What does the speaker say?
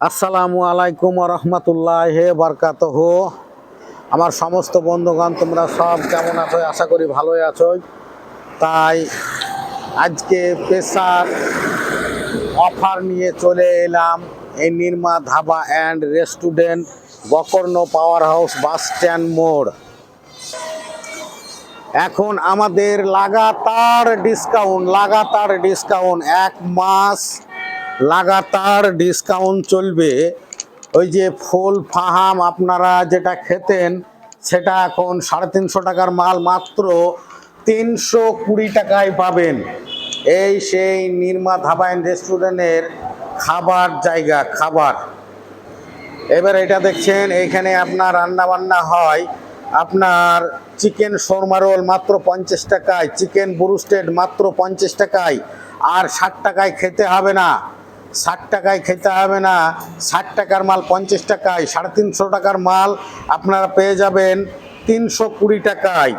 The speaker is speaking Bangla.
আসসালামু আলাইকুম রহমতুল্লাহ হে বরকাতহ। আমার সমস্ত বন্ধুগণ, তোমরা সব কেমন আছো? আশা করি ভালোই আছো। তাই আজকে পেশার অফার নিয়ে চলে এলাম। এই নির্মা ধাবা অ্যান্ড রেস্টুরেন্ট বকর্ণ পাওয়ার হাউস বাস স্ট্যান্ড মোড়। এখন আমাদের লাগাতার ডিসকাউন্ট লাগাতার ডিসকাউন্ট, এক মাস লাগাতার ডিসকাউন্ট চলবে। ওই যে ফুল, ফাহাম আপনারা যেটা খেতেন, সেটা এখন সাড়ে তিনশো টাকার মাল মাত্র তিনশো কুড়ি টাকায় পাবেন। এই সেই নির্মা ধাবা অ্যান্ড রেস্টুরেন্টের খাবার জায়গা, খাবার। এবার এটা দেখছেন এইখানে আপনার রান্না বান্না হয়। আপনার চিকেন শর্মা রোল মাত্র পঞ্চাশ টাকায়, চিকেন ব্রুস্টেড মাত্র পঞ্চাশ টাকায়, আর ষাট টাকায় খেতে হবে না। ষাট টাকায় খেতে হবে না। ষাট টাকার মাল পঞ্চাশ টাকায়, সাড়ে তিনশো টাকার মাল আপনারা পেয়ে যাবেন তিনশো কুড়ি টাকায়।